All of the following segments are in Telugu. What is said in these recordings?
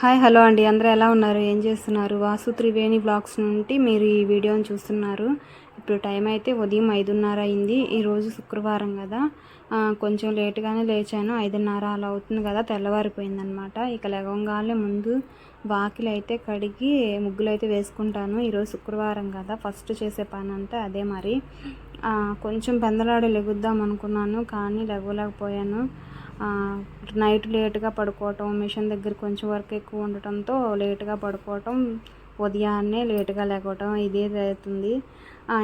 హాయ్ హలో అండి. అందరూ ఎలా ఉన్నారు? ఏం చేస్తున్నారు? వాసు త్రివేణి బ్లాగ్స్ నుండి మీరు ఈ వీడియోని చూస్తున్నారు. ఇప్పుడు టైం అయితే ఉదయం ఐదున్నర అయింది. ఈరోజు శుక్రవారం కదా. కొంచెం లేట్గానే లేచాను. ఐదున్నర అలా అవుతుంది కదా. తెల్లవారిపోయిందనమాట ఇక లేవగానే ముందు వాకిలు అయితే కడిగి ముగ్గులు అయితే వేసుకుంటాను. ఈరోజు శుక్రవారం కదా. ఫస్ట్ చేసే పని అంతా అదే మరి. కొంచెం పెందలాడి లెగుద్దాం అనుకున్నాను కానీ లెగవలేకపోయాను. నైట్ లేట్గా పడుకోవటం మిషన్ దగ్గర కొంచెం వర్క్ ఎక్కువ ఉండటంతో లేట్గా పడుకోవటం ఉదయాన్నే లేటుగా లేకపోవటం ఇదే అవుతుంది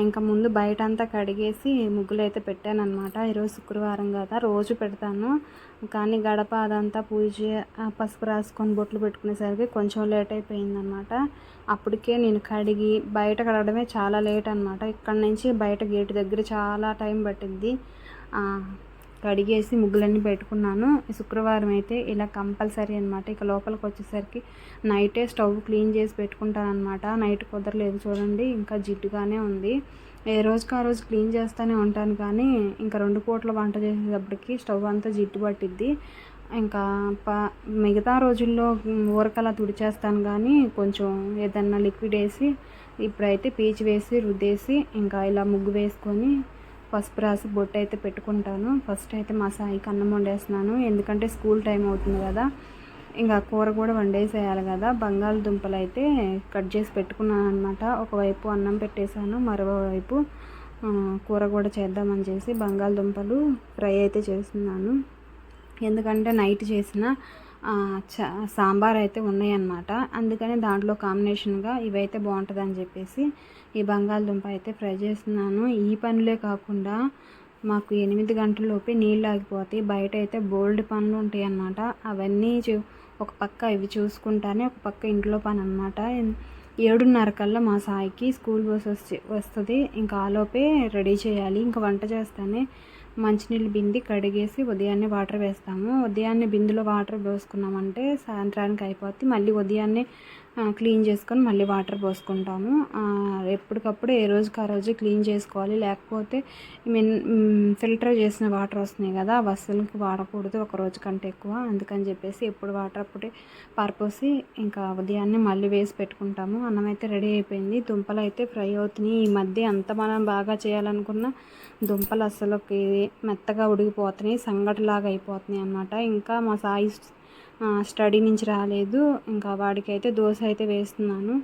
ఇంకా ముందు బయట అంతా కడిగేసి ముగ్గులు అయితే పెట్టాను అనమాట ఈరోజు శుక్రవారం కదా రోజు పెడతాను. కానీ గడప అదంతా పూజ పసుపు రాసుకొని బొట్లు పెట్టుకునేసరికి కొంచెం లేట్ అయిపోయిందనమాట అప్పటికే నేను కడిగి బయట కడగడమే చాలా లేట్ అనమాట ఇక్కడ నుంచి బయట గేటు దగ్గర చాలా టైం పట్టింది. కడిగేసి ముగ్గులన్నీ పెట్టుకున్నాను. శుక్రవారం అయితే ఇలా కంపల్సరీ అనమాట ఇక లోపలికి వచ్చేసరికి నైటే స్టవ్ క్లీన్ చేసి పెట్టుకుంటానమాట నైట్ కుదరలేదు చూడండి ఇంకా జిడ్డుగానే ఉంది. ఏ రోజుకి ఆ రోజు క్లీన్ చేస్తూనే ఉంటాను కానీ ఇంకా రెండు పూట్ల వంట చేసేటప్పటికి స్టవ్ అంతా జిడ్డు పట్టిద్ది. ఇంకా ప మిగతా రోజుల్లో ఊరకలా తుడిచేస్తాను కానీ కొంచెం ఏదన్నా లిక్విడ్ వేసి ఇప్పుడైతే పీచు వేసి రుద్దేసి ఇంకా ఇలా ముగ్గు వేసుకొని పసుపు రాసి బొట్టు అయితే పెట్టుకుంటాను. ఫస్ట్ అయితే మా సాయికి అన్నం వండేస్తున్నాను. ఎందుకంటే స్కూల్ టైం అవుతుంది కదా. ఇంకా కూర కూడా వండేసేయాలి కదా. బంగాళదుంపలు అయితే కట్ చేసి పెట్టుకున్నాను అనమాట ఒకవైపు అన్నం పెట్టేశాను. మరోవైపు కూర కూడా చేద్దామని చేసి బంగాళదుంపలు ఫ్రై అయితే చేస్తున్నాను. ఎందుకంటే నైట్ చేసిన సాంబార్ అయితే ఉన్నాయన్నమాట. అందుకని దాంట్లో కాంబినేషన్గా ఇవైతే బాగుంటుందని చెప్పేసి ఈ బంగాళదుంప అయితే ఫ్రై చేస్తున్నాను. ఈ పనులే కాకుండా మాకు ఎనిమిది గంటలలోపే నీళ్ళు ఆగిపోతాయి. బయట అయితే బోల్డ్ పనులు ఉంటాయి అన్నమాట అవన్నీ చూ ఒక పక్క ఇవి చూసుకుంటానే ఒక పక్క ఇంట్లో పని అనమాట ఏడున్నర కల్లా మా సాయికి స్కూల్ బస్ వచ్చి వస్తుంది. ఇంకా ఆలోపే రెడీ చేయాలి. ఇంకా వంట చేస్తానే మంచినీళ్ళు బింది కడిగేసి ఉదయాన్నే వాటర్ వేస్తాము. ఉదయాన్నే బిందులో వాటర్ పోసుకున్నామంటే సాయంత్రానికి అయిపోద్ది మళ్ళీ ఉదయాన్నే క్లీన్ చేసుకొని మళ్ళీ వాటర్ పోసుకుంటాము. ఎప్పటికప్పుడు ఏ రోజుకి ఆ రోజు క్లీన్ చేసుకోవాలి. లేకపోతే మిన్ ఫిల్టర్ చేసిన వాటర్ వస్తున్నాయి కదా ఆ వస్తువులకి వాడకూడదు ఒక రోజు కంటే ఎక్కువ. అందుకని చెప్పేసి ఎప్పుడు వాటర్ అప్పుడే పారిపోసి ఇంకా ఉదయాన్నే మళ్ళీ వేసి పెట్టుకుంటాము. అన్నం అయితే రెడీ అయిపోయింది. దుంపలు అయితే ఫ్రై అవుతున్నాయి. ఈ మధ్య అంత మనం బాగా చేయాలనుకున్న దుంపలు అసలు మెత్తగా ఉడికిపోతున్నాయి. సంగటిలాగా అయిపోతున్నాయి అన్నమాట. ఇంకా మా సాయి స్టడీ నుంచి రాలేదు. ఇంకా వాడికైతే దోశ అయితే వేస్తున్నాను.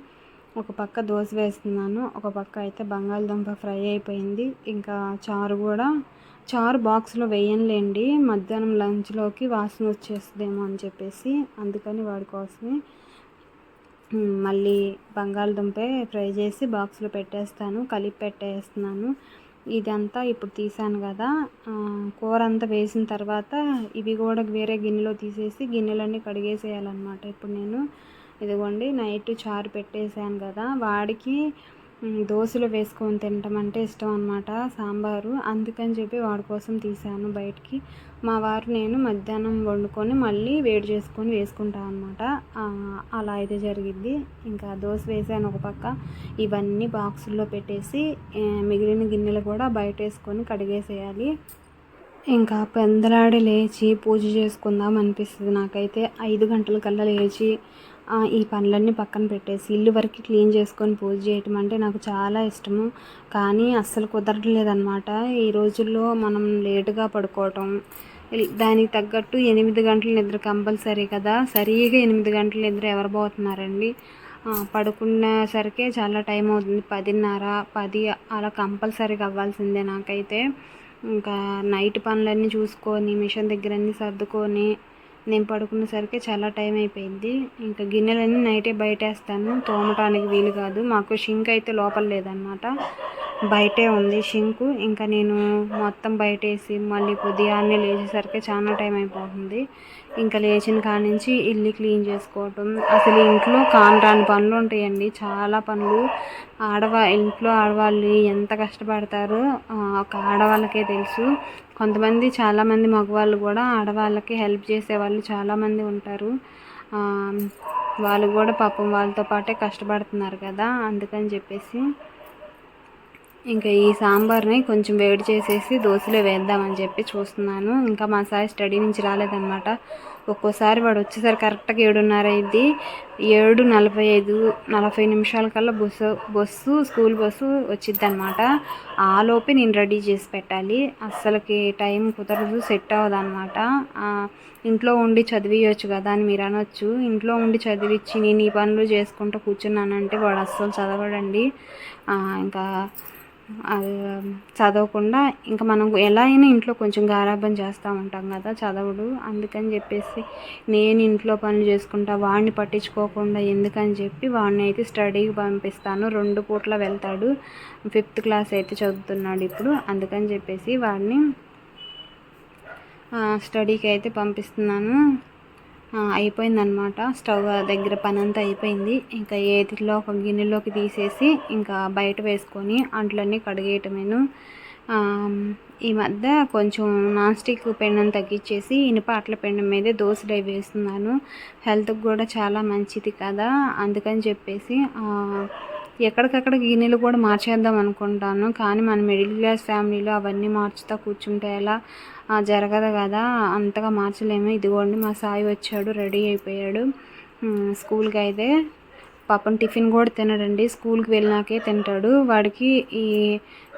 ఒక పక్క దోశ వేస్తున్నాను. ఒక పక్క అయితే బంగాళదుంప ఫ్రై అయిపోయింది. ఇంకా చారు కూడా చారు బాక్స్లో వేయనులేండి. మధ్యాహ్నం లంచ్లోకి వాసన వచ్చేస్తుందేమో అని చెప్పేసి అందుకని వాడి కోసమే మళ్ళీ బంగాళదుంపే ఫ్రై చేసి బాక్స్లో పెట్టేస్తాను. కలిపి పెట్టేస్తున్నాను. ఇదంతా ఇప్పుడు తీసాను కదా. కూర అంతా వేసిన తర్వాత ఇవి కూడా వేరే గిన్నెలో తీసేసి గిన్నెలన్నీ కడిగేసేయాలన్నమాట. ఇప్పుడు నేను ఇదిగోండి నైట్ చారు పెట్టేసాను కదా. వాడికి దోశలు వేసుకొని తినటం అంటే ఇష్టం అనమాట సాంబారు. అందుకని చెప్పి వాడి కోసం తీసాను బయటికి. మా వారు నేను మధ్యాహ్నం వండుకొని మళ్ళీ వేడి చేసుకొని వేసుకుంటాం అనమాట అలా అయితే జరిగిద్ది. ఇంకా దోశ వేసాను ఒక పక్క. ఇవన్నీ బాక్సుల్లో పెట్టేసి మిగిలిన గిన్నెలు కూడా బయట వేసుకొని కడిగేసేయాలి. ఇంకా పెందలాడి లేచి పూజ చేసుకుందాం అనిపిస్తుంది నాకైతే. ఐదు గంటల కల్లా లేచి ఈ పనులన్నీ పక్కన పెట్టేసి ఇల్లు వరకు క్లీన్ చేసుకొని పూజ చేయటం అంటే నాకు చాలా ఇష్టము. కానీ అస్సలు కుదరట్లేదన్నమాట ఈ రోజుల్లో మనం లేటుగా పడుకోవటం ఇల్- దానికి తగ్గట్టు ఎనిమిది గంటల నిద్ర కంపల్సరీ కదా. సరిగా ఎనిమిది గంటల నిద్ర ఎవరు పోతున్నారండి? ఆ, పడుకునేసరికే చాలా టైం అవుతుంది. పదిన్నర పది అలా కంపల్సరీగా అవ్వాల్సిందే నాకైతే. ఇంకా నైట్ పనులన్నీ చూసుకొని మిషన్ దగ్గర అన్నీ సర్దుకొని నేను పడుకునేసరికి చాలా టైం అయిపోయింది. ఇంకా గిన్నెలన్నీ నైటే బయటేస్తాను. తోమటానికి వీలు కాదు. మాకు షింక్ అయితే లోపల లేదనమాట బయటే ఉంది షింకు. ఇంకా నేను మొత్తం బయటేసి మళ్ళీ ఉదయాన్నే లేచేసరికి చాలా టైం అయిపోతుంది. ఇంకా లేచిన కాడ నుంచి ఇల్లు క్లీన్ చేసుకోవటం. అసలు ఇంట్లో కానరాని పనులు ఉంటాయండి. చాలా పనులు. ఆడవా ఇంట్లో ఆడవాళ్ళు ఎంత కష్టపడతారో ఒక ఆడవాళ్ళకే తెలుసు. కొంతమంది చాలామంది మగవాళ్ళు కూడా ఆడవాళ్ళకి హెల్ప్ చేసే వాళ్ళు చాలామంది ఉంటారు. వాళ్ళు కూడా పాపం వాళ్ళతో పాటే కష్టపడుతున్నారు కదా అందుకని చెప్పేసి ఇంకా ఈ సాంబార్ని కొంచెం వేడి చేసేసి దోశలో వేద్దామని చెప్పి చూస్తున్నాను. ఇంకా మా సాయి స్టడీ నుంచి రాలేదన్నమాట. ఒక్కోసారి వాడు వచ్చేసరికి కరెక్ట్గా ఏడున్నర అయింది. ఏడు నలభై ఐదు నలభై నిమిషాల కల్లా బస్సు బస్సు స్కూల్ బస్సు వచ్చింది అనమాట ఆలోపే నేను రెడీ చేసి పెట్టాలి. అస్సలకి టైం కుదరదు సెట్ అవ్వదు అనమాట ఇంట్లో ఉండి చదివియొచ్చు కదా అని మీరు అనొచ్చు. ఇంట్లో ఉండి చదివిచ్చి నేను ఈ పనులు చేసుకుంటూ కూర్చున్నానంటే వాడు అస్సలు చదవడండి. ఇంకా అది um, చదవకుండా ఇంకా మనం ఎలా అయినా ఇంట్లో కొంచెం గారాబం చేస్తూ ఉంటాం కదా చదవడు. అందుకని చెప్పేసి నేను ఇంట్లో పనులు చేసుకుంటా వాడిని పట్టించుకోకుండా ఎందుకని చెప్పి వాడిని అయితే స్టడీకి పంపిస్తాను. రెండు పూట్ల వెళ్తాడు. ఫిఫ్త్ క్లాస్ అయితే చదువుతున్నాడు ఇప్పుడు. అందుకని చెప్పేసి వాడిని స్టడీకి అయితే పంపిస్తున్నాను. అయిపోయిందనమాట స్టవ్ దగ్గర పని అంతా అయిపోయింది. ఇంకా ఏటిలో ఒక గిన్నెలోకి తీసేసి ఇంకా బయట వేసుకొని అంట్లన్నీ కడిగేయటమేను. ఈ మధ్య కొంచెం నాన్ స్టిక్ పెండం తగ్గించేసి ఇనుప అట్ల పెండం మీదే దోశలు అవి వేస్తున్నాను. హెల్త్కి కూడా చాలా మంచిది కదా అందుకని చెప్పేసి ఎక్కడికక్కడ గిన్నెలు కూడా మార్చేద్దాం అనుకుంటాను. కానీ మన మిడిల్ క్లాస్ ఫ్యామిలీలో అవన్నీ మార్చుతా కూర్చుంటే ఎలా? జరగదు కదా. అంతగా మార్చలేము. ఇదిగోండి మా సాయి వచ్చాడు రెడీ అయిపోయాడు. స్కూల్కి అయితే పాపం టిఫిన్ కూడా తినడండి. స్కూల్కి వెళ్ళినాకే తింటాడు. వాడికి ఈ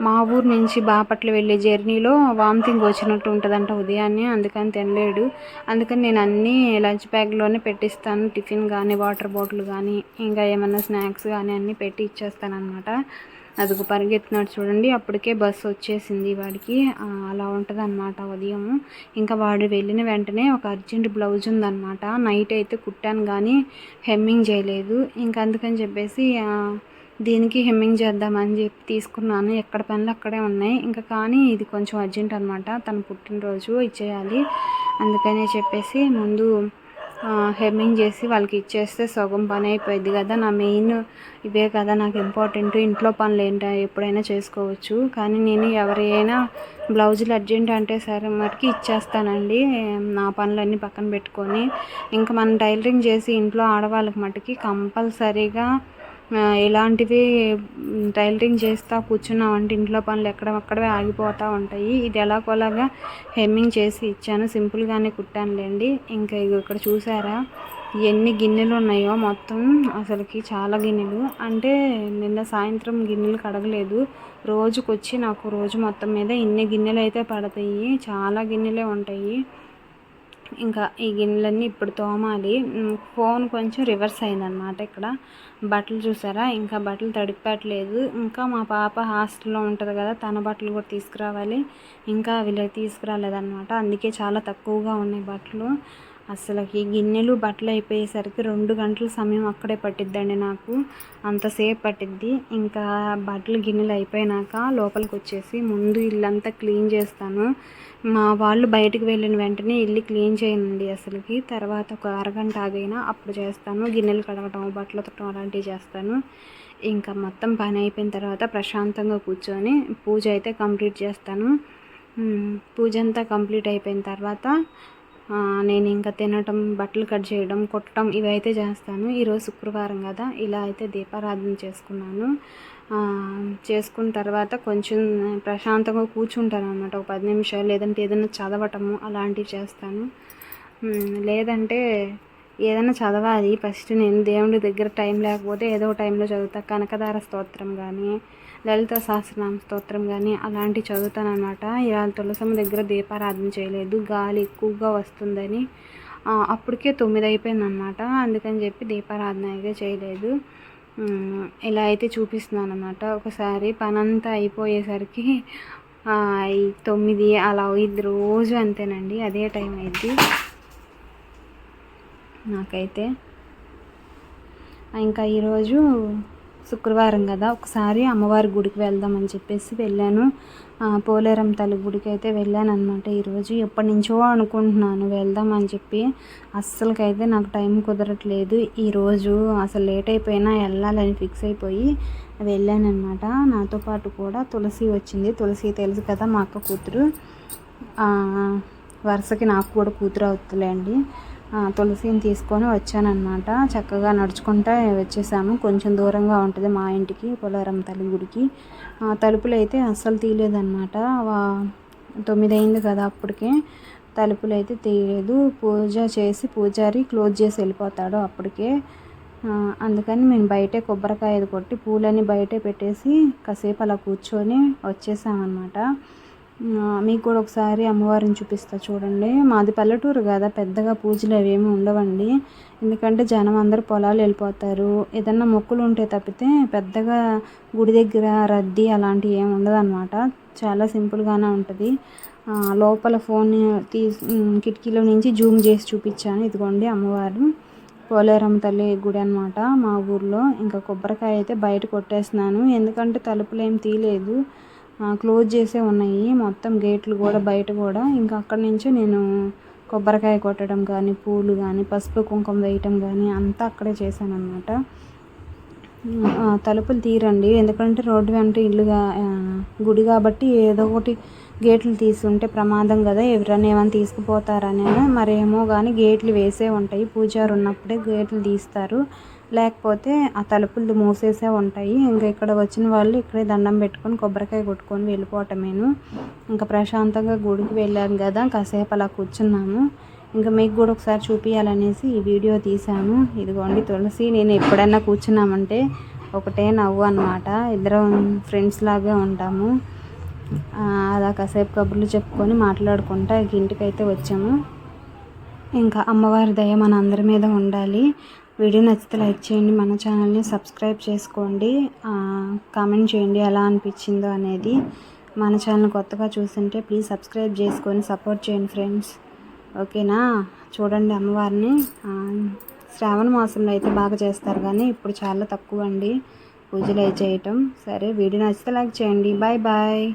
మా ఊరు నుంచి బాపట్ల వెళ్ళే జర్నీలో వామిటింగ్ వచ్చినట్టు ఉంటుందంట ఉదయాన్నే. అందుకని తినలేడు. అందుకని నేను అన్నీ లంచ్ బ్యాగ్లోనే పెట్టిస్తాను. టిఫిన్ కానీ వాటర్ బాటిల్ కానీ ఇంకా ఏమైనా స్నాక్స్ కానీ అన్నీ పెట్టి ఇచ్చేస్తాను అనమాట అదిగో పరిగెత్తున్నాడు చూడండి. అప్పటికే బస్సు వచ్చేసింది వాడికి. అలా ఉంటుంది అనమాట ఉదయం. ఇంకా వాడు వెళ్ళిన వెంటనే ఒక అర్జెంట్ బ్లౌజ్ ఉందన్నమాట. నైట్ అయితే కుట్టాను కానీ హెమ్మింగ్ చేయలేదు. ఇంకా అందుకని చెప్పేసి దీనికి హెమ్మింగ్ చేద్దామని చెప్పి తీసుకున్నాను. ఎక్కడ పనులు అక్కడే ఉన్నాయి. ఇంకా కానీ ఇది కొంచెం అర్జెంట్ అనమాట తను పుట్టినరోజు ఇచ్చేయాలి. అందుకనే చెప్పేసి ముందు హెమ్మింగ్ చేసి వాళ్ళకి ఇచ్చేస్తే సగం పని అయిపోయింది కదా. నా మెయిన్ ఇవే కదా నాకు ఇంపార్టెంట్. ఇంట్లో పనులు ఏంటో ఎప్పుడైనా చేసుకోవచ్చు. కానీ నేను ఎవరైనా బ్లౌజులు అర్జెంట్ అంటే సరే మటుకి ఇచ్చేస్తానండి. నా పనులన్నీ పక్కన పెట్టుకొని. ఇంకా మనం టైలరింగ్ చేసి ఇంట్లో ఆడవాళ్ళకి మటుకి కంపల్సరీగా ఇలాంటివి టైలరింగ్ టైలరింగ్ కూర్చున్నాం. కూర్చున్నామంటే ఇంట్లో పనులు ఎక్కడక్కడవే ఆగిపోతూ ఉంటాయి. ఇది ఎలాగోలాగా హెమ్మింగ్ చేసి ఇచ్చాను. సింపుల్గానే కుట్టానులేండి ఇంకా ఇక్కడ చూసారా? ఎన్ని గిన్నెలు ఉన్నాయో మొత్తం అసలుకి చాలా గిన్నెలు. అంటే నిన్న సాయంత్రం గిన్నెలు కడగలేదు. రోజుకొచ్చి నాకు రోజు మొత్తం మీద ఇన్ని గిన్నెలు అయితే పడతాయి. చాలా గిన్నెలే ఉంటాయి. ఇంకా ఈ గిన్నెలన్నీ ఇప్పుడు తోమాలి. ఫోన్ కొంచెం రివర్స్ అయిందనమాట ఇక్కడ. బట్టలు చూసారా? ఇంకా బట్టలు తడిపెట్టలేదు ఇంకా మా పాప హాస్టల్లో ఉంటుంది కదా తన బట్టలు కూడా తీసుకురావాలి. ఇంకా వీళ్ళకి తీసుకురాలేదన్నమాట. అందుకే చాలా తక్కువగా ఉన్నాయి బట్టలు. అసలుకి గిన్నెలు బట్టలు అయిపోయేసరికి రెండు గంటల సమయం అక్కడే పట్టిద్దండి నాకు. అంతసేపు పట్టిద్ది. ఇంకా బట్టలు గిన్నెలు అయిపోయినాక లోపలికి వచ్చేసి ముందు ఇల్లంతా క్లీన్ చేస్తాను. మా వాళ్ళు బయటకు వెళ్ళిన వెంటనే ఇల్లు క్లీన్ చేయనండి అసలుకి. తర్వాత ఒక అరగంట ఆగైనా అప్పుడు చేస్తాను. గిన్నెలు కడగటం బట్టలు తొట్టడం అలాంటివి చేస్తాను. ఇంకా మొత్తం పని అయిపోయిన తర్వాత ప్రశాంతంగా కూర్చొని పూజ అయితే కంప్లీట్ చేస్తాను. పూజ అంతా కంప్లీట్ అయిపోయిన తర్వాత నేను ఇంకా తినటం బట్టలు కట్ చేయడం కొట్టడం ఇవి అయితే చేస్తాను ఈరోజు శుక్రవారం కదా ఇలా అయితే దీపారాధన చేసుకున్నాను. చేసుకున్న తర్వాత కొంచెం ప్రశాంతంగా కూర్చుంటాను అనమాట ఒక పది నిమిషాలు లేదంటే ఏదైనా చదవటము అలాంటివి చేస్తాను. లేదంటే ఏదైనా చదవాలి. ఫస్ట్ నేను దేవుడి దగ్గర టైం లేకపోతే ఏదో టైంలో చదువుతా. కనకదార స్తోత్రం కానీ లలిత సహస్రనామ స్తోత్రం కానీ అలాంటివి చదువుతాను అనమాట ఇలా తులసమ్మ దగ్గర దీపారాధన చేయలేదు. గాలి ఎక్కువగా వస్తుందని అప్పటికే తొమ్మిది అయిపోయింది అనమాట అందుకని చెప్పి దీపారాధన అయితే చేయలేదు. ఇలా అయితే చూపిస్తున్నాను అనమాట ఒకసారి పనంతా అయిపోయేసరికి తొమ్మిది అలా ఇది రోజు అంతేనండి. అదే టైం అయింది నాకైతే. ఇంకా ఈరోజు శుక్రవారం కదా ఒకసారి అమ్మవారి గుడికి వెళ్దామని చెప్పేసి వెళ్ళాను. పోలేరం తల్లి గుడికి అయితే వెళ్ళాను అనమాట ఈరోజు. ఎప్పటి నుంచో అనుకుంటున్నాను వెళ్దామని చెప్పి. అస్సలకైతే నాకు టైం కుదరట్లేదు. ఈరోజు అసలు లేట్ అయిపోయినా వెళ్ళాలని ఫిక్స్ అయిపోయి వెళ్ళాను అనమాట నాతో పాటు కూడా తులసి వచ్చింది. తులసి తెలుసు కదా మా అక్క కూతురు. వరుసకి నాకు కూడా కూతురు అవుతుందిలేండి అండి తులసిని తీసుకొని వచ్చానమాట చక్కగా నడుచుకుంటా వచ్చేసాము. కొంచెం దూరంగా ఉంటుంది మా ఇంటికి పోలారం తల్లి గుడికి. ఆ, తలుపులు అయితే అస్సలు తీయలేదన్నమాట. వా- తొమ్మిది అయింది కదా అప్పటికే. తలుపులు అయితే తీయలేదు. పూజ చేసి పూజారి క్లోజ్ చేసి వెళ్ళిపోతాడు అప్పటికే. అందుకని మేము బయటే కొబ్బరికాయ కొట్టి పూలన్నీ బయటే పెట్టేసి కాసేపు అలా కూర్చొని వచ్చేసామన్నమాట. మీకు కూడా ఒకసారి అమ్మవారిని చూపిస్తా చూడండి. మాది పల్లెటూరు కదా పెద్దగా పూజలు అవేమి ఉండవండి. ఎందుకంటే జనం అందరూ పొలాలు వెళ్ళిపోతారు. ఏదన్నా మొక్కులు ఉంటే తప్పితే పెద్దగా గుడి దగ్గర రద్దీ అలాంటివి ఏమి ఉండదన్నమాట. చాలా సింపుల్గానే ఉంటుంది. లోపల ఫోన్ తీ కిటికీలో నుంచి జూమ్ చేసి చూపించాను. ఇదిగోండి అమ్మవారు. పోలేరమ్మ తల్లి గుడి అనమాట మా ఊర్లో. ఇంకా కొబ్బరికాయ అయితే బయట కొట్టేస్తున్నాను. ఎందుకంటే తలుపులు ఏం తీయలేదు. క్లోజ్ చేసే ఉన్నాయి. మొత్తం గేట్లు కూడా బయట కూడా. ఇంకా అక్కడి నుంచే నేను కొబ్బరికాయ కొట్టడం కానీ పూలు కానీ పసుపు కుంకుమ వేయటం కానీ అంతా అక్కడే చేశాను అనమాట తలుపులు తీరండి. ఎందుకంటే రోడ్డు వెంట ఇల్లుగా గుడి కాబట్టి ఏదో ఒకటి గేట్లు తీసుంటే ప్రమాదం కదా. ఎవరైనా ఏమైనా తీసుకుపోతారనే మరేమో కానీ గేట్లు వేసే ఉంటాయి. పూజారు ఉన్నప్పుడే గేట్లు తీస్తారు. లేకపోతే ఆ తలుపులు మూసేసే ఉంటాయి. ఇంకా ఇక్కడ వచ్చిన వాళ్ళు ఇక్కడే దండం పెట్టుకొని కొబ్బరికాయ కొట్టుకొని వెళ్ళిపోవటమేను. ఇంకా ప్రశాంతంగా గుడికి వెళ్ళాం కదా కాసేపు అలా కూర్చున్నాము. ఇంకా మీకు కూడా ఒకసారి చూపించాలనేసి ఈ వీడియో తీసాము ఇదిగోండి తులసి నేను ఎప్పుడైనా కూర్చున్నామంటే ఒకటే నవ్వు అనమాట ఇద్దరం ఫ్రెండ్స్ లాగా ఉంటాము. అలా కాసేపు కబుర్లు చెప్పుకొని మాట్లాడుకుంటా ఇంక ఇంటికైతే వచ్చాము. ఇంకా అమ్మవారి దయ మన అందరి మీద ఉండాలి. వీడియో నచ్చితే లైక్ చేయండి మన ఛానల్ని సబ్స్క్రైబ్ చేసుకోండి. కామెంట్ చేయండి ఎలా అనిపించిందో అనేది. మన ఛానల్ కొత్తగా చూస్తుంటే ప్లీజ్ సబ్స్క్రైబ్ చేసుకొని సపోర్ట్ చేయండి ఫ్రెండ్స్. ఓకేనా? చూడండి అమ్మవారిని. శ్రావణ మాసంలో అయితే బాగా చేస్తారు కానీ ఇప్పుడు చాలా తక్కువ అండి. పూజలు అయి చేయటం. సరే వీడియో నచ్చితే లైక్ చేయండి. Bye bye.